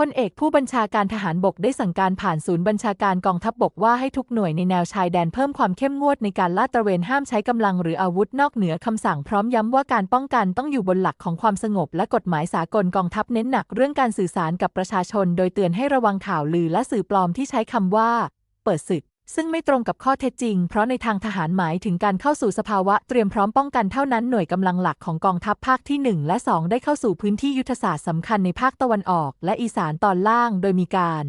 พลเอกผู้บัญชาการทหารบกได้สั่งการผ่านศูนย์บัญชาการกองทัพบกว่าให้ทุกหน่วยในแนวชายแดนเพิ่มความเข้มงวดในการลาดตระเวนห้ามใช้กำลังหรืออาวุธนอกเหนือคำสั่งพร้อมย้ำว่าการป้องกันต้องอยู่บนหลักของความสงบและกฎหมายสากลกองทัพเน้นหนักเรื่องการสื่อสารกับประชาชน โดยเตือนให้ระวังข่าวลือและสื่อปลอมที่ใช้คำว่า เปิดศึก ซึ่งไม่ตรงกับข้อเท็จจริง เพราะในทางทหารหมายถึงการเข้าสู่สภาวะเตรียมพร้อมป้องกันเท่านั้นหน่วยกำลังหลักของกองทัพภาคที่ 1 และ 2 ได้เข้าสู่พื้นที่ยุทธศาสตร์สำคัญในภาคตะวันออก และอีสานตอนล่าง โดยมีการ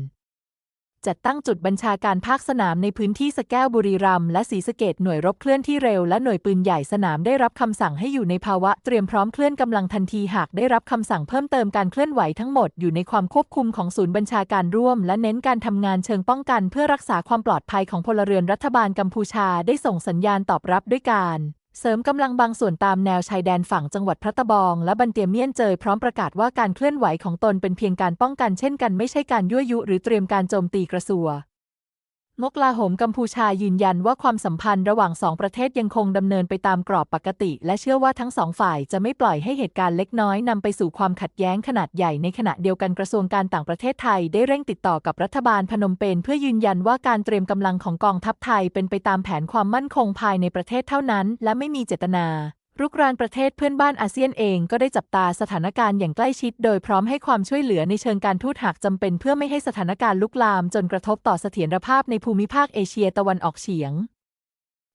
จัดตั้งจุดบัญชาการภาคสนามในพื้นที่สแก้วบุรีรัมย์และศรีสะเกดหน่วยรบเคลื่อนที่เร็วและหน่วยปืนใหญ่สนามได้รับคำสั่งให้อยู่ในภาวะเตรียมพร้อมเคลื่อนกำลังทันทีหากได้รับคำสั่งเพิ่มเติมการเคลื่อนไหวทั้งหมดอยู่ในความควบคุมของศูนย์บัญชาการร่วม และเน้นการทำงานเชิงป้องกัน เพื่อรักษาความปลอดภัยของพลเรือนรัฐบาลกัมพูชาได้ส่งสัญญาณตอบรับด้วยการ เสริมกำลังบางส่วนตามแนวชายแดนฝั่งจังหวัดพระตะบองและบันเตียเมียนเจยพร้อมประกาศว่าการเคลื่อนไหวของตนเป็นเพียงการป้องกันเช่นกันไม่ใช่การยั่วยุหรือเตรียมการโจมตีกระสัว มกลาโหมกัมพูชายืนยันว่าความสัมพันธ์ระหว่างสองประเทศยังคงดำเนินไปตามกรอบปกติ และเชื่อว่าทั้งสองฝ่ายจะไม่ปล่อยให้เหตุการณ์เล็กน้อยนำไปสู่ความขัดแย้งขนาดใหญ่ในขณะเดียวกันกระทรวงการต่างประเทศไทยได้เร่งติดต่อกับรัฐบาลพนมเปญเพื่อยืนยันว่าการเตรียมกำลังของกองทัพไทยเป็นไปตามแผนความมั่นคงภายในประเทศเท่านั้น และไม่มีเจตนา รุกรานประเทศเพื่อนบ้านอาเซียนเองก็ได้จับตาสถานการณ์อย่างใกล้ชิด โดยพร้อมให้ความช่วยเหลือในเชิงการทูตหากจำเป็นเพื่อไม่ให้สถานการณ์ลุกลาม จนกระทบต่อเสถียรภาพในภูมิภาคเอเชียตะวันออกเฉียง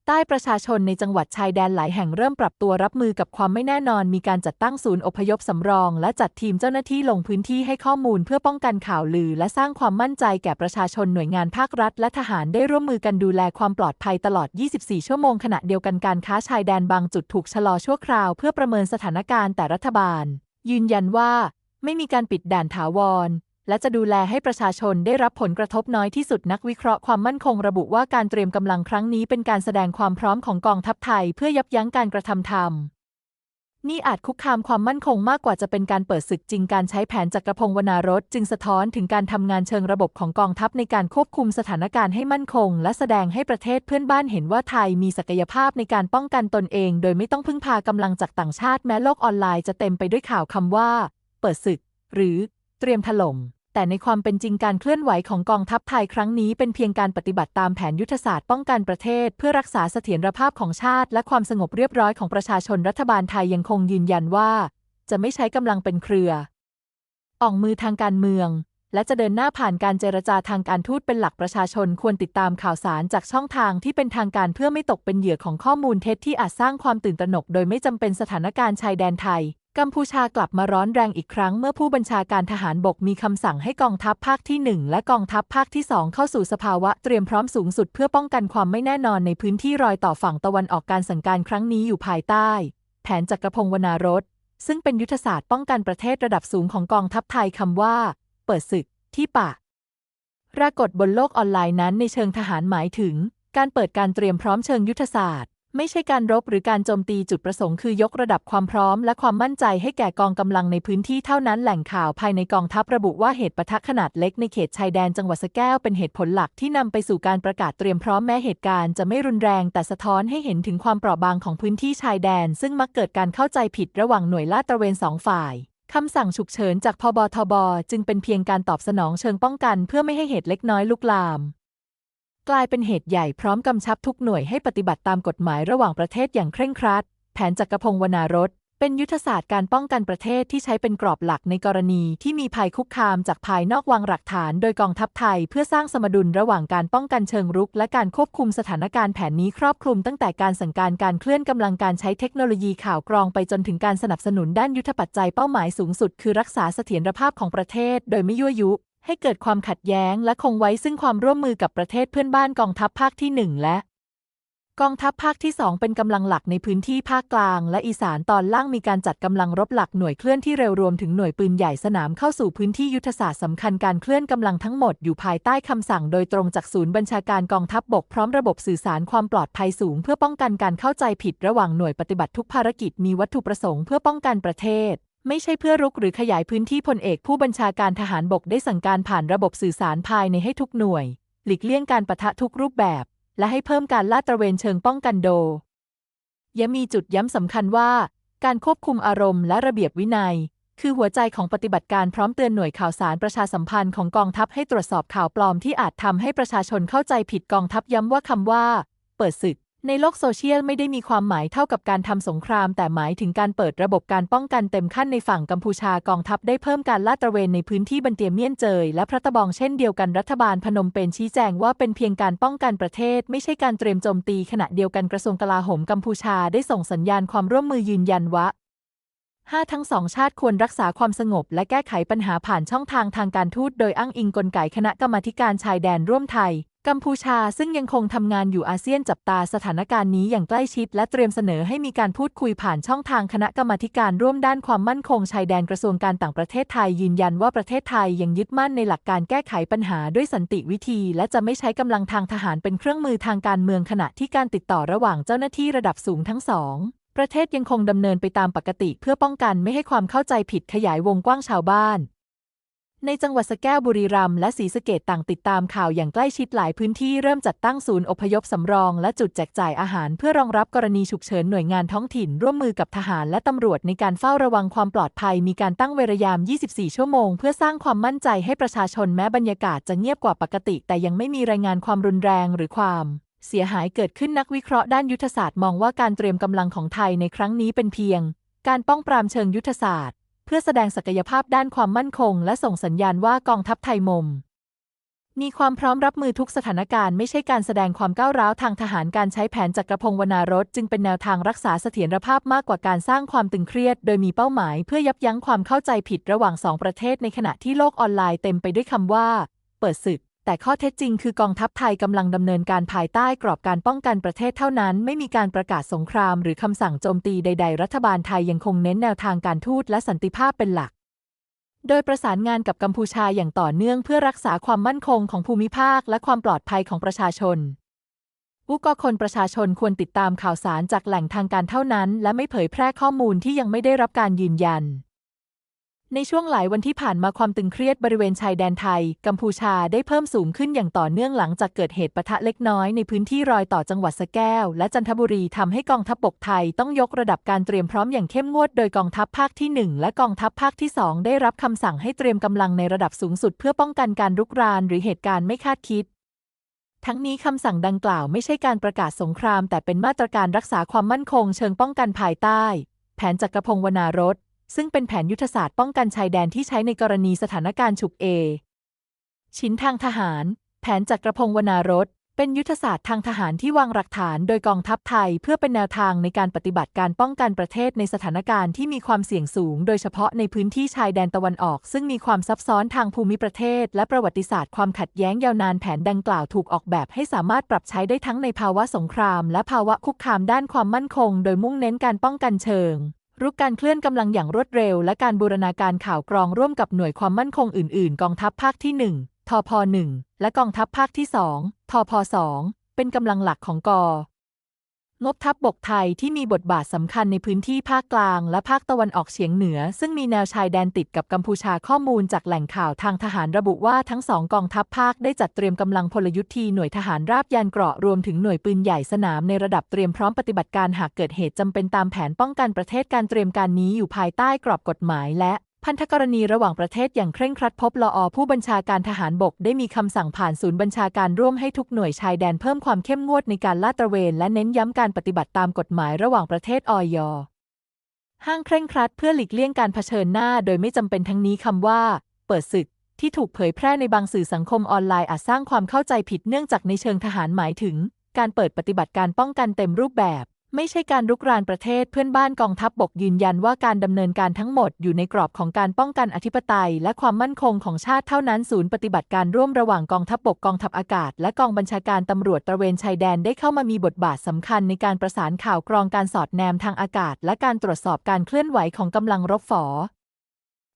ใต้ประชาชนในจังหวัดชายแดนหลายแห่งเริ่มปรับตัวรับมือกับความไม่แน่นอน มีการจัดตั้งศูนย์อพยพสำรอง และจัดทีมเจ้าหน้าที่ลงพื้นที่ให้ข้อมูลเพื่อป้องกันข่าวลือ และสร้างความมั่นใจแก่ประชาชนหน่วยงานภาครัฐ และทหารได้ร่วมมือกันดูแลความปลอดภัยตลอด 24 ชั่วโมงขณะเดียวกันการค้าชายแดนบางจุดถูกชะลอชั่วคราวเพื่อประเมินสถานการณ์แต่รัฐบาล ยืนยันว่า ไม่มีการปิดด่านถาวร และจะดูแลให้ประชาชนได้รับผลกระทบน้อยที่สุดนักวิเคราะห์ความมั่นคงระบุว่าการเตรียมกำลังครั้งนี้เป็นการแสดงความพร้อมของกองทัพไทย เพื่อยับยั้งการกระทำธรรมนี่อาจคุกคามความมั่นคงมากกว่าจะเป็นการเปิดศึกจริงการใช้แผนจักรพงศ์วรรณารสจึงสะท้อนถึงการทำงานเชิงระบบของกองทัพในการควบคุมสถานการณ์ให้มั่นคง และแสดงให้ประเทศเพื่อนบ้านเห็นว่าไทยมีศักยภาพในการป้องกันตนเอง โดยไม่ต้องพึ่งพากำลังจากต่างชาติแม้โลกออนไลน์จะเต็มไปด้วยข่าวคำว่า เปิดศึก หรือ เตรียมถล่ม แต่ในความเป็นจริงการเคลื่อนไหวของกองทัพไทยครั้งนี้เป็นเพียงการปฏิบัติตามแผนยุทธศาสตร์ป้องกันประเทศ เพื่อรักษาเสถียรภาพของชาติ และความสงบเรียบร้อยของประชาชนรัฐบาลไทยยังคงยืนยันว่า จะไม่ใช้กำลังเป็นเครือออกมือทางการเมืองและจะเดินหน้าผ่านการเจรจาทางการทูตเป็นหลักประชาชนควรติดตามข่าวสารจากช่องทางที่เป็นทางการเพื่อไม่ตกเป็นเหยื่อของข้อมูลเท็จที่อาจสร้างความตื่นตระหนกโดยไม่จำเป็นสถานการณ์ชายแดนไทย กัมพูชากลับมาร้อนแรงอีกครั้งเมื่อผู้บัญชาการทหารบกมีคำสั่งให้กองทัพภาคที่ 1 และกองทัพภาคที่ 2 เข้าสู่สภาวะเตรียมพร้อมสูงสุดเพื่อป้องกันความไม่แน่นอนในพื้นที่รอยต่อฝั่งตะวันออกการสั่งการครั้งนี้อยู่ภายใต้ แผนจักรพงศ์วรรณารสซึ่งเป็นยุทธศาสตร์ป้องกันประเทศระดับสูงของกองทัพไทยคำว่า เปิดศึก ที่ปากปรากฏบนโลกออนไลน์นั้นในเชิงทหารหมายถึง การเปิดการเตรียมพร้อมเชิงยุทธศาสตร์ ไม่ใช่การรบหรือการโจมตีจุดประสงค์คือยกระดับความพร้อมและความมั่นใจให้แก่กองกำลังในพื้นที่เท่านั้นแหล่งข่าวภายในกองทัพระบุว่าเหตุปะทะขนาดเล็กในเขตชายแดนจังหวัดสแก้วเป็นเหตุผลหลักที่นำไปสู่การประกาศเตรียมพร้อมแม้เหตุการณ์จะไม่รุนแรงแต่สะท้อนให้เห็นถึงความเปราะบางของพื้นที่ชายแดน ซึ่งมักเกิดการเข้าใจผิดระหว่างหน่วยลาดตระเวนสองฝ่ายคำสั่งฉุกเฉินจากพบทบ จึงเป็นเพียงการตอบสนองเชิงป้องกัน เพื่อไม่ให้เหตุเล็กน้อยลุกลาม กลายเป็นเหตุใหญ่พร้อมกำชับทุกหน่วยให้ปฏิบัติตามกฎหมายระหว่างประเทศอย่างเคร่งครัด แผนจักรพงศ์วรรณารสเป็นยุทธศาสตร์การป้องกันประเทศที่ใช้เป็นกรอบหลักในกรณีที่มีภัยคุกคามจากภายนอกวางหลักฐานโดยกองทัพไทย เพื่อสร้างสมดุลระหว่างการป้องกันเชิงรุก และการควบคุมสถานการณ์แผนนี้ครอบคลุมตั้งแต่การสั่งการการเคลื่อนกำลังการใช้เทคโนโลยีข่าวกรองไปจนถึงการสนับสนุนด้านยุทธปัจจัยเป้าหมายสูงสุด คือรักษาเสถียรภาพของประเทศ โดยไม่ยั่วยุ ให้เกิดความขัดแย้งและคงไว้ซึ่งความร่วมมือกับประเทศเพื่อนบ้านกองทัพภาคที่ 1 และ กองทัพภาคที่ 2 เป็นกำลังหลักในพื้นที่ภาคกลาง และอีสานตอนล่างมีการจัดกำลังรบหลักหน่วยเคลื่อนที่เร็วรวมถึงหน่วยปืนใหญ่สนามเข้าสู่พื้นที่ยุทธศาสตร์สำคัญการเคลื่อนกำลังทั้งหมดอยู่ภายใต้คำสั่งโดยตรงจากศูนย์บัญชาการกองทัพบบกพร้อมระบบสื่อสารความปลอดภัยสูง เพื่อป้องกันการเข้าใจผิดระหว่างหน่วยปฏิบัติทุกภารกิจมีวัตถุประสงค์เพื่อป้องกันประเทศ ไม่ใช่เพื่อรุกหรือขยายพื้นที่พลเอกผู้บัญชาการทหารบกได้สั่งการผ่านระบบสื่อสารภายในให้ทุกหน่วย หลีกเลี่ยงการปะทะทุกรูปแบบ และให้เพิ่มการลาดตระเวนเชิงป้องกันโดยยังมีจุดย้ำสำคัญว่า การควบคุมอารมณ์และระเบียบวินัย คือหัวใจของปฏิบัติการพร้อมเตือนหน่วยข่าวสารประชาสัมพันธ์ของกองทัพให้ตรวจสอบข่าวปลอมที่อาจทำให้ประชาชนเข้าใจผิดกองทัพย้ำว่าคำว่า เปิดศึก ในโลกโซเชียลไม่ได้มีความหมายเท่ากับการทำสงคราม แต่หมายถึงการเปิดระบบการป้องกันเต็มขั้นในฝั่งกัมพูชากองทัพได้เพิ่มการลาดตระเวนในพื้นที่บันเตียเมียนเจย และพระตะบองเช่นเดียวกันรัฐบาลพนมเปญชี้แจงว่าเป็นเพียงการป้องกันประเทศ ไม่ใช่การเตรียมโจมตีขณะเดียวกันกระทรวงกลาโหมกัมพูชาได้ส่งสัญญาณความร่วมมือยืนยันว่าห้าทั้งสองชาติควรรักษาความสงบ และแก้ไขปัญหาผ่านช่องทางทางการทูตโดยอ้างอิงกลไกคณะกรรมาการชายแดนร่วมไทย กัมพูชาซึ่งยังคงทำงานอยู่อาเซียนจับตาสถานการณ์นี้อย่างใกล้ชิด และเตรียมเสนอให้มีการพูดคุยผ่านช่องทางคณะกรรมการร่วมด้านความมั่นคงชายแดนกระทรวงการต่างประเทศไทยยืนยันว่าประเทศไทยยังยึดมั่นในหลักการแก้ไขปัญหาด้วยสันติวิธี และจะไม่ใช้กำลังทางทหารเป็นเครื่องมือทางการเมืองขณะที่การติดต่อระหว่างเจ้าหน้าที่ระดับสูงทั้งสองประเทศยังคงดำเนินไปตามปกติเพื่อป้องกันไม่ให้ความเข้าใจผิดขยายวงกว้างชาวบ้าน ในจังหวัดสแก้วบุรีรัมย์และศรีสะเกดต่างติดตามข่าวอย่างใกล้ชิดหลายพื้นที่เริ่มจัดตั้งศูนย์อพยพสำรอง และจุดแจกจ่ายอาหารเพื่อรองรับกรณีฉุกเฉินหน่วยงานท้องถิ่น ร่วมมือกับทหารและตำรวจในการเฝ้าระวังความปลอดภัย มีการตั้งเวรยาม 24 ชั่วโมง เพื่อสร้างความมั่นใจให้ประชาชนแม้บรรยากาศจะเงียบกว่าปกติ แต่ยังไม่มีรายงานความรุนแรงหรือความเสียหายเกิดขึ้นนักวิเคราะห์ด้านยุทธศาสตร์มองว่าการเตรียมกำลังของไทยในครั้งนี้เป็นเพียง การป้องปรามเชิงยุทธศาสตร์ เพื่อแสดงศักยภาพด้านความมั่นคง และส่งสัญญาณว่ากองทัพไทยมม มีความพร้อมรับมือทุกสถานการณ์ไม่ใช่การแสดงความก้าวร้าวทางทหารการใช้แผนจักรพงศ์วรรณารสจึงเป็นแนวทางรักษาเสถียรภาพมากกว่าการสร้างความตึงเครียด โดยมีเป้าหมายเพื่อยับยั้งความเข้าใจผิดระหว่างสองประเทศในขณะที่โลกออนไลน์เต็มไปด้วยคำว่า เปิดศึก แต่ข้อเท็จจริงคือกองทัพไทยกำลังดำเนินการภายใต้กรอบการป้องกันประเทศเท่านั้น ไม่มีการประกาศสงคราม หรือคำสั่งโจมตีใด ๆ รัฐบาลไทยยังคงเน้นแนวทางการทูตและสันติภาพเป็นหลัก โดยประสานงานกับกัมพูชาอย่างต่อเนื่องเพื่อรักษาความมั่นคงของภูมิภาค และความปลอดภัยของประชาชนผู้ก่อคนประชาชนควรติดตามข่าวสารจากแหล่งทางการเท่านั้น และไม่เผยแพร่ข้อมูลที่ยังไม่ได้รับการยืนยัน ในช่วงหลายวันที่ผ่านมาความตึงเครียดบริเวณชายแดนไทย กัมพูชาได้เพิ่มสูงขึ้นอย่างต่อเนื่องหลังจากเกิดเหตุปะทะเล็กน้อยในพื้นที่รอยต่อจังหวัดสแก้ว และจันทบุรีทำให้กองทัพบกไทยต้องยกระดับการเตรียมพร้อมอย่างเข้มงวด โดยกองทัพภาคที่ 1 และกองทัพภาคที่ 2 ได้รับคำสั่งให้เตรียมกำลังในระดับสูงสุด เพื่อป้องกันการรุกราน หรือเหตุการณ์ไม่คาดคิดทั้งนี้คำสั่งดังกล่าวไม่ใช่การประกาศสงคราม แต่เป็นมาตรการรักษาความมั่นคง เชิงป้องกันภายใต้ แผนจักรพงศ์วรรณารส ซึ่งเป็นแผนยุทธศาสตร์ป้องกันชายแดนที่ใช้ในกรณีสถานการณ์ฉุกเอ ชิ้นทางทหาร แผนจักรพงศ์วรรณารสเป็นยุทธศาสตร์ทางทหารที่วางหลักฐานโดยกองทัพไทย เพื่อเป็นแนวทางในการปฏิบัติการป้องกันประเทศในสถานการณ์ที่มีความเสี่ยงสูง โดยเฉพาะในพื้นที่ชายแดนตะวันออก ซึ่งมีความซับซ้อนทางภูมิประเทศ และประวัติศาสตร์ความขัดแย้งยาวนานแผนดังกล่าวถูกออกแบบให้สามารถปรับใช้ได้ทั้งในภาวะสงคราม และภาวะคุกคามด้านความมั่นคง โดยมุ่งเน้นการป้องกันเชิง รุกการเคลื่อนกำลังอย่างรวดเร็ว และการบูรณาการข่าวกรองร่วมกับหน่วยความมั่นคงอื่น ๆ กองทัพภาคที่ 1 ทพ 1 และกองทัพภาคที่ 2 ทพ 2 เป็นกำลังหลักของกอ งบทัพบบกไทยที่มีบทบาทสำคัญในพื้นที่ภาคกลางและภาคตะวันออกเฉียงเหนือ ซึ่งมีแนวชายแดนติดกับกัมพูชาข้อมูลจากแหล่งข่าวทางทหารระบุว่าทั้งสองกองทัพภาคได้จัดเตรียมกำลังพลยุทธีหน่วยทหารราบยานเกราะรวมถึงหน่วยปืนใหญ่สนามในระดับเตรียมพร้อมปฏิบัติการหากเกิดเหตุจำเป็นตามแผนป้องกันประเทศการเตรียมการนี้อยู่ภายใต้กรอบกฎหมายและ พันธกรณีระหว่างประเทศอย่างเคร่งครัดพบลออผู้บัญชาการทหารบกได้มีคำสั่งผ่านศูนย์บัญชาการร่วมให้ทุกหน่วยชายแดนเพิ่มความเข้มงวดในการลาดตระเวนและเน้นย้ำการปฏิบัติตามกฎหมายระหว่างประเทศออยห้างเคร่งครัดเพื่อหลีกเลี่ยงการเผชิญหน้า โดยไม่จำเป็นทั้งนี้คำว่า เปิดศึก ที่ถูกเผยแพร่ในบางสื่อสังคมออนไลน์อาจสร้างความเข้าใจผิดเนื่องจากในเชิงทหารหมายถึง การเปิดปฏิบัติการป้องกันเต็มรูปแบบ ไม่ใช่การรุกรานประเทศเพื่อนบ้านกองทัพบบกยืนยันว่าการดำเนินการทั้งหมดอยู่ในกรอบของการป้องกันอธิปไตย และความมั่นคงของชาติเท่านั้นศูนย์ปฏิบัติการร่วมระหว่างกองทัพบบกกองทัพอากาศ และกองบัญชาการตำรวจตระเวนชายแดนได้เข้ามามีบทบาทสำคัญในการประสานข่าวกรองการสอดแนมทางอากาศ และการตรวจสอบการเคลื่อนไหวของกำลังรบฝอ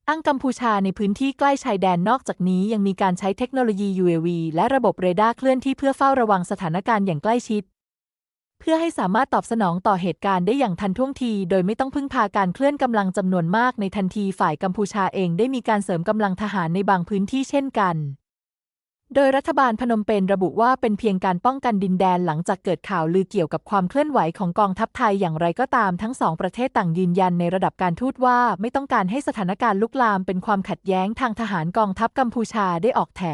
อ้างกัมพูชาในพื้นที่ใกล้ชายแดนนอกจากนี้ยังมีการใช้เทคโนโลยี UAV และระบบเรดาร์เคลื่อนที่เพื่อเฝ้าระวังสถานการณ์อย่างใกล้ชิด เพื่อให้สามารถตอบสนองต่อเหตุการณ์ได้อย่างทันท่วงที โดยไม่ต้องพึ่งพาการเคลื่อนกำลังจำนวนมากในทันทีฝ่ายกัมพูชาเองได้มีการเสริมกำลังทหารในบางพื้นที่เช่นกัน โดยรัฐบาลพนมเปญระบุว่าเป็นเพียงการป้องกันดินแดนหลังจากเกิดข่าวลือเกี่ยวกับความเคลื่อนไหวของกองทัพไทยอย่างไรก็ตามทั้งสองประเทศต่างยืนยันในระดับการทูตว่าไม่ต้องการให้สถานการณ์ลุกลามเป็นความขัดแย้งทางทหารกองทัพกัมพูชาได้ออกแถ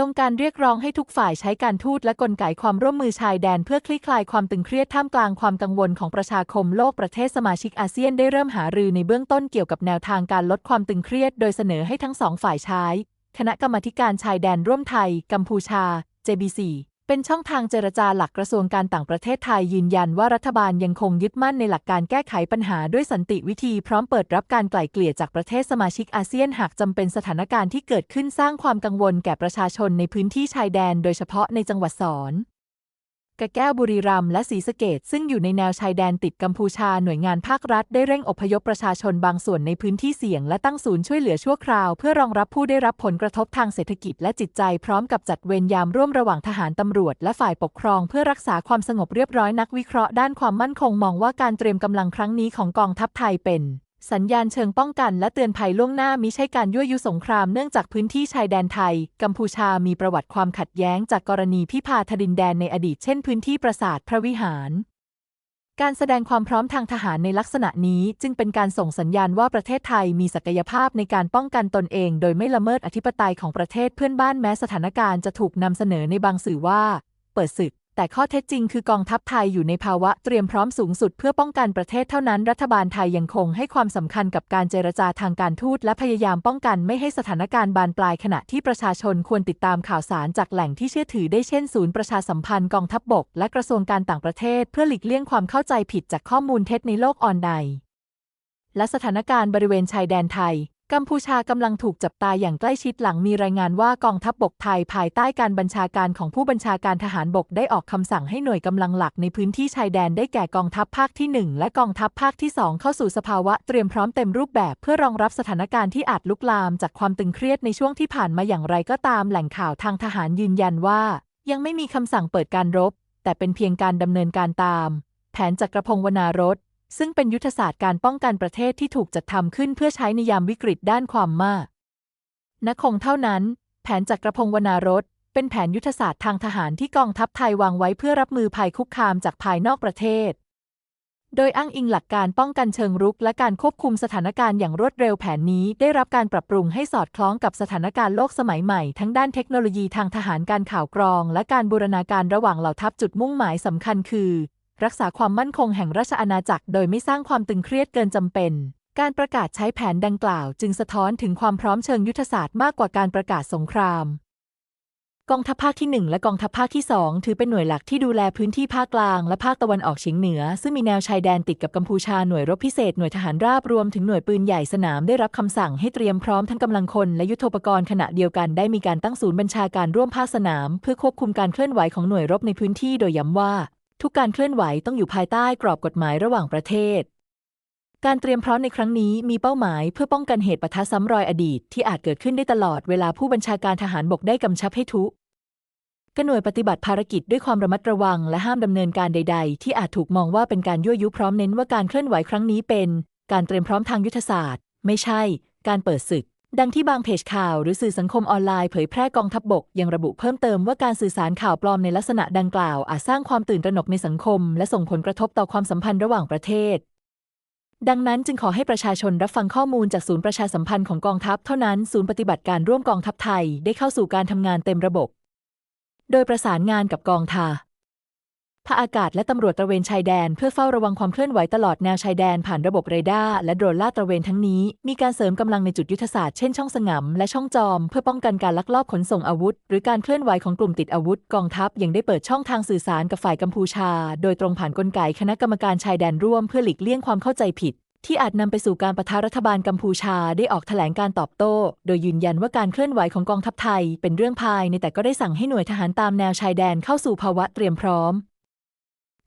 ลงการเรียกร้องให้ทุกฝ่ายใช้การทูตและกลไกความร่วมมือชายแดนเพื่อคลี่คลายความตึงเครียดท่ามกลางความกังวลของประชาคมโลกประเทศสมาชิกอาเซียนได้เริ่มหารือในเบื้องต้นเกี่ยวกับแนวทางการลดความตึงเครียด โดยเสนอให้ทั้งสองฝ่ายใช้ คณะกรรมาการชายแดนร่วมไทย กัมพูชา JBC เป็นช่องทางเจรจาหลักกระทรวงการต่างประเทศไทยยืนยันว่ารัฐบาลยังคงยึดมั่นในหลักการแก้ไขปัญหาด้วยสันติวิธีพร้อมเปิดรับการไกล่เกลี่ยจากประเทศสมาชิกอาเซียนหากจำเป็นสถานการณ์ที่เกิดขึ้นสร้างความกังวลแก่ประชาชนในพื้นที่ชายแดนโดยเฉพาะในจังหวัดสอน กะแก้วบุรีรัมย์และศรีสะเกดซึ่งอยู่ในแนวชายแดนติดกัมพูชาหน่วยงานภาครัฐได้เร่งอพยพประชาชนบางส่วนในพื้นที่เสี่ยงและตั้งศูนย์ช่วยเหลือชั่วคราว เพื่อรองรับผู้ได้รับผลกระทบทางเศรษฐกิจและจิตใจพร้อมกับจัดเวรยามร่วมระหว่างทหารตำรวจและฝ่ายปกครองเพื่อรักษาความสงบเรียบร้อยนักวิเคราะห์ด้านความมั่นคงมองว่าการเตรียมกำลังครั้งนี้ของกองทัพไทยเป็น สัญญาณเชิงป้องกันและเตือนภัยล่วงหน้ามิใช่การยั่วยุสงครามเนื่องจากพื้นที่ชายแดนไทย กัมพูชามีประวัติความขัดแย้งจากกรณีพิพาทดินแดนในอดีตเช่นพื้นที่ปราสาทพระวิหาร การแสดงความพร้อมทางทหารในลักษณะนี้จึงเป็นการส่งสัญญาณว่าประเทศไทยมีศักยภาพในการป้องกันตนเอง โดยไม่ละเมิดอธิปไตยของประเทศเพื่อนบ้านแม้สถานการณ์จะถูกนำเสนอในบางสื่อว่า เปิดศึก แต่ข้อเท็จจริงคือกองทัพไทยอยู่ในภาวะเตรียมพร้อมสูงสุดเพื่อป้องกันประเทศเท่านั้น รัฐบาลไทยยังคงให้ความสำคัญกับการเจรจาทางการทูตและพยายามป้องกันไม่ให้สถานการณ์บานปลายขณะที่ประชาชนควรติดตามข่าวสารจากแหล่งที่เชื่อถือได้เช่นศูนย์ประชาสัมพันธ์กองทัพบบก และกระทรวงการต่างประเทศ เพื่อหลีกเลี่ยงความเข้าใจผิดจากข้อมูลเท็จในโลกออนไลน์และสถานการณ์บริเวณชายแดนไทย กัมพูชากำลังถูกจับตาอย่างใกล้ชิดหลังมีรายงานว่ากองทัพบบกไทยภายใต้การบัญชาการของผู้บัญชาการทหารบกได้ออกคำสั่งให้หน่วยกำลังหลักในพื้นที่ชายแดนได้แก่กองทัพภาคที่ 1 และกองทัพภาคที่ 2 เข้าสู่สภาวะเตรียมพร้อมเต็มรูปแบบเพื่อรองรับสถานการณ์ที่อาจลุกลามจากความตึงเครียดในช่วงที่ผ่านมาอย่างไรก็ตามแหล่งข่าวทางทหารยืนยันว่า ยังไม่มีคำสั่งเปิดการรบ แต่เป็นเพียงการดำเนินการตาม แผนจักรพงศ์วนารส ซึ่งเป็นยุทธศาสตร์การป้องกันประเทศที่ถูกจัดทำขึ้นเพื่อใช้ในยามวิกฤตด้านความมากนคงเท่านั้น แผนจักรพงศ์วนารสเป็นแผนยุทธศาสตร์ทางทหารที่กองทัพไทยวางไว้เพื่อรับมือภัยคุกคามจากภายนอกประเทศ โดยอ้างอิงหลักการป้องกันเชิงรุก และการควบคุมสถานการณ์อย่างรวดเร็วแผนนี้ได้รับการปรับปรุงให้สอดคล้องกับสถานการณ์โลกสมัยใหม่ ทั้งด้านเทคโนโลยีทางทหารการข่าวกรอง และการบูรณาการระหว่างเหล่าทัพจุดมุ่งหมายสำคัญคือ รักษาความมั่นคงแห่งราชอาณาจักร โดยไม่สร้างความตึงเครียดเกินจำเป็น การประกาศใช้แผนดังกล่าว จึงสะท้อนถึงความพร้อมเชิงยุทธศาสตร์มากกว่าการประกาศสงคราม กองทัพภาคที่ 1 และกองทัพภาคที่ 2 ถือเป็นหน่วยหลักที่ดูแลพื้นที่ภาคกลางและภาคตะวันออกเฉียงเหนือ ซึ่งมีแนวชายแดนติดกับกัมพูชาหน่วยรบพิเศษหน่วยทหารราบรวมถึงหน่วยปืนใหญ่สนามได้รับคำสั่งให้เตรียมพร้อมทั้งกำลังคนและยุทโธปกรณ์ขณะเดียวกันได้มีการตั้งศูนย์บัญชาการร่วมภาคสนาม เพื่อควบคุมการเคลื่อนไหวของหน่วยรบในพื้นที่โดยย้ำว่า ทุกการเคลื่อนไหวต้องอยู่ภายใต้กรอบกฎหมายระหว่างประเทศ การเตรียมพร้อมในครั้งนี้มีเป้าหมายเพื่อป้องกันเหตุปะทะซ้ำรอยอดีตที่อาจเกิดขึ้นได้ตลอดเวลาผู้บัญชาการทหารบกได้กำชับให้ทุกกหน่วยปฏิบัติภารกิจด้วยความระมัดระวัง และห้ามดำเนินการใด ๆ ที่อาจถูกมองว่าเป็นการยั่วยุพร้อมเน้นว่าการเคลื่อนไหวครั้งนี้เป็น การเตรียมพร้อมทางยุทธศาสตร์ ไม่ใช่ การเปิดศึก ดังที่บางเพจข่าวหรือสื่อสังคมออนไลน์เผยแพร่กองทัพบบก ยังระบุเพิ่มเติมว่าการสื่อสารข่าวปลอมในลักษณะดังกล่าว อาจสร้างความตื่นตระหนกในสังคม และส่งผลกระทบต่อความสัมพันธ์ระหว่างประเทศ ดังนั้นจึงขอให้ประชาชนรับฟังข้อมูลจากศูนย์ประชาสัมพันธ์ของกองทัพเท่านั้นศูนย์ปฏิบัติการร่วมกองทัพไทยได้เข้าสู่การทำงานเต็มระบบ โดยประสานงานกับกองทา ทารอากาศและตำรวจตระเวนชายแดนเพื่อเฝ้าระวังความเคลื่อนไหวตลอดแนวชายแดนผ่านระบบเรดาร์และโดรนลาดตระเวนทั้งนี้ มีการเสริมกำลังในจุดยุทธศาสตร์เช่นช่องสงำและช่องจอม เพื่อป้องกันการลักลอบขนส่งอาวุธ หรือการเคลื่อนไหวของกลุ่มติดอาวุธกองทัพยังได้เปิดช่องทางสื่อสารกับฝ่ายกัมพูชา โดยตรงผ่านกลไกคณะกรรมการชายแดนร่วมเพื่อหลีกเลี่ยงความเข้าใจผิดที่อาจนำไปสู่การประทะรัฐบาลกัมพูชาได้ออกแถลงการตอบโต้ โดยยืนยันว่าการเคลื่อนไหวของกองทัพไทย เป็นเรื่องภายในแต่ก็ได้สั่งให้หน่วยทหารตามแนวชายแดนเข้าสู่ภาวะเตรียมพร้อม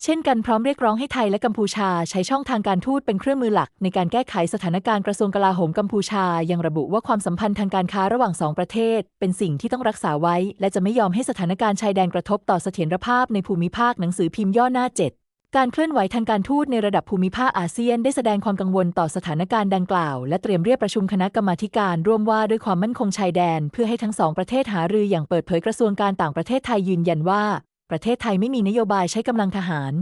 เช่นกันพร้อมเรียกร้องให้ไทยและกัมพูชาใช้ช่องทางการทูตเป็นเครื่องมือหลัก ในการแก้ไขสถานการณ์กระทรวงกลาโหมกัมพูชา ยังระบุว่าความสัมพันธ์ทางการค้าระหว่างสองประเทศ เป็นสิ่งที่ต้องรักษาไว้ และจะไม่ยอมให้สถานการณ์ชายแดนกระทบต่อเสถียรภาพในภูมิภาคหนังสือพิมพ์ย่อหน้าเจ็ดการเคลื่อนไหวทางการทูตในระดับภูมิภาคอาเซียนได้แสดงความกังวลต่อสถานการณ์ดังกล่าว และเตรียมเรียกประชุมคณะกรรมาการร่วมว่าด้วยความมั่นคงชายแดน เพื่อให้ทั้งสองประเทศหารืออย่างเปิดเผยกระทรวงการต่างประเทศไทยยืนยันว่า ประเทศไทยไม่มีนโยบายใช้กำลังทหาร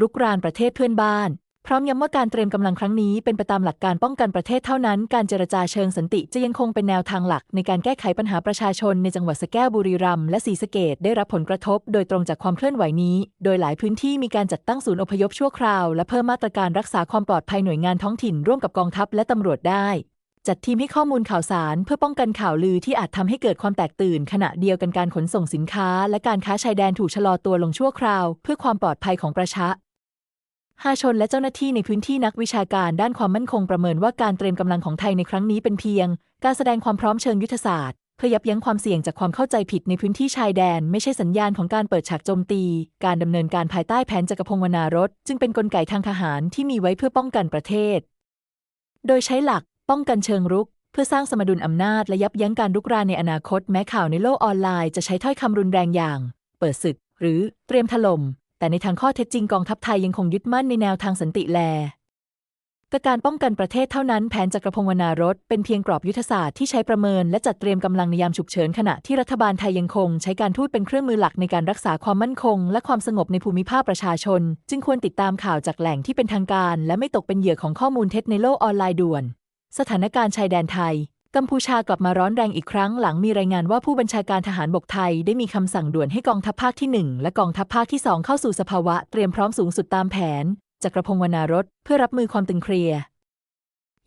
รุกรานประเทศเพื่อนบ้าน พร้อมย้ำว่าการเตรียมกำลังครั้งนี้เป็นไปตามหลักการป้องกันประเทศเท่านั้น การเจรจาเชิงสันติจะยังคงเป็นแนวทางหลัก ในการแก้ไขปัญหาประชาชนในจังหวัดสแก้วบุรีรัมย์และศรีสะเกดได้รับผลกระทบ โดยตรงจากความเคลื่อนไหวนี้ โดยหลายพื้นที่มีการจัดตั้งศูนย์อพยพชั่วคราว และเพิ่มมาตรการรักษาความปลอดภัยหน่วยงานท้องถิ่นร่วมกับกองทัพและตำรวจได้ จัดทีมให้ข้อมูลข่าวสารเพื่อป้องกันข่าวลือที่อาจทำให้เกิดความแตกตื่น ขณะเดียวกันการขนส่งสินค้า และการค้าชายแดนถูกชะลอตัวลงชั่วคราว เพื่อความปลอดภัยของประชาหาชนและเจ้าหน้าที่ในพื้นที่นักวิชาการด้านความมั่นคงประเมินว่าการเตรียมกำลังของไทยในครั้งนี้เป็นเพียง การแสดงความพร้อมเชิงยุทธศาสตร์ เพื่อยับยั้งความเสี่ยงจากความเข้าใจผิดในพื้นที่ชายแดน ไม่ใช่สัญญาณของการเปิดฉากโจมตี การดำเนินการภายใต้แผนจักรพงศ์วรรณารสจึงเป็นนกลไกทางทหารที่มีไว้เพื่อป้องกันประเทศ โดยใช้หลัก ป้องกันเชิงรุก เพื่อสร้างสมดุลอำนาจและยับยั้งการรุกรานในอนาคต แม้ข่าวในโลกออนไลน์จะใช้ถ้อยคำรุนแรงอย่าง เปิดศึก หรือเตรียมถล่มแต่ในทางข้อเท็จจริงกองทัพไทยยังคงยึดมั่นในแนวทางสันติแลแต่การป้องกันประเทศเท่านั้นแผนจักรพงศ์วรรณารสเป็นเพียงกรอบยุทธศาสตร์ที่ใช้ประเมินและจัดเตรียมกำลังในยามฉุกเฉินขณะที่รัฐบาลไทยยังคงใช้การทูตเป็นเครื่องมือหลักในการรักษาความมั่นคง และความสงบในภูมิภาคประชาชน จึงควรติดตามข่าวจากแหล่งที่เป็นทางการ และไม่ตกเป็นเหยื่อของข้อมูลเท็จในโลกออนไลน์ด่วน สถานการณ์ชายแดนไทย กัมพูชากลับมาร้อนแรงอีกครั้งหลังมีรายงานว่าผู้บัญชาการทหารบกไทยได้มีคำสั่งด่วนให้กองทัพภาคที่ 1 และกองทัพภาคที่ 2 เข้าสู่สภาวะเตรียมพร้อมสูงสุดตามแผนจักรพงศ์วรรณารสเพื่อรับมือความตึงเครียด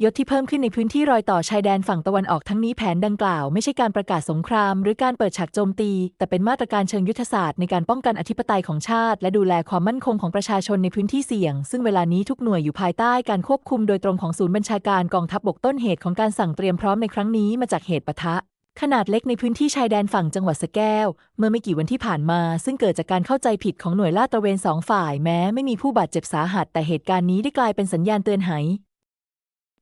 ยศที่เพิ่มขึ้นในพื้นที่รอยต่อชายแดนฝั่งตะวันออกทั้งนี้แผนดังกล่าวไม่ใช่การประกาศสงคราม หรือการเปิดฉากโจมตี แต่เป็นมาตรการเชิงยุทธศาสตร์ในการป้องกันอธิปไตยของชาติ และดูแลความมั่นคงของประชาชนในพื้นที่เสี่ยง ซึ่งเวลานี้ทุกหน่วยอยู่ภายใต้การควบคุมโดยตรงของศูนย์บัญชาการกองทัพบกต้นเหตุของการสั่งเตรียมพร้อมในครั้งนี้มาจากเหตุปะทะขนาดเล็กในพื้นที่ชายแดนฝั่งจังหวัดสแก้ว เมื่อไม่กี่วันที่ผ่านมา ซึ่งเกิดจากการเข้าใจผิดของหน่วยลาดตระเวนสองฝ่ายแม้ไม่มีผู้บาดเจ็บสาหัส แต่เหตุการณ์นี้ได้กลายเป็นสัญญาณเตือนไห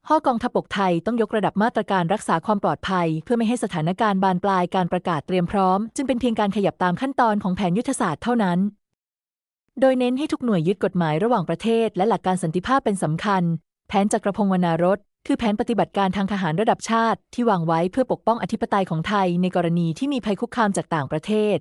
ห้อกองทัพบกไทยต้องยกระดับมาตรการรักษาความปลอดภัย เพื่อไม่ให้สถานการณ์บานปลายการประกาศเตรียมพร้อม จึงเป็นเพียงการขยับตามขั้นตอนของแผนยุทธศาสตร์เท่านั้น โดยเน้นให้ทุกหน่วยยึดกฎหมายระหว่างประเทศ และหลักการสันติภาพเป็นสำคัญ แผนจักรพงศ์วรรณารสคือแผนปฏิบัติการทางทหารระดับชาติ ที่วางไว้เพื่อปกป้องอธิปไตยของไทยในกรณีที่มีภัยคุกคามจากต่างประเทศ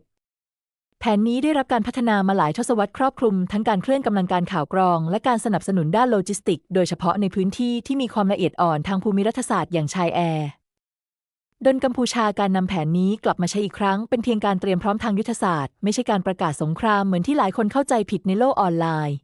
แผนนี้ได้รับการพัฒนามาหลายทศวรรษครอบคลุมทั้งการเคลื่อนกำลังการข่าวกรอง และการสนับสนุนด้านโลจิสติก โดยเฉพาะในพื้นที่ที่มีความละเอียดอ่อนทางภูมิรัฐศาสตร์อย่างชายแอร์ดนกัมพูชาการนำแผนนี้กลับมาใช้อีกครั้ง เป็นเพียงการเตรียมพร้อมทางยุทธศาสตร์ ไม่ใช่การประกาศสงครามเหมือนที่หลายคนเข้าใจผิดในโลกออนไลน์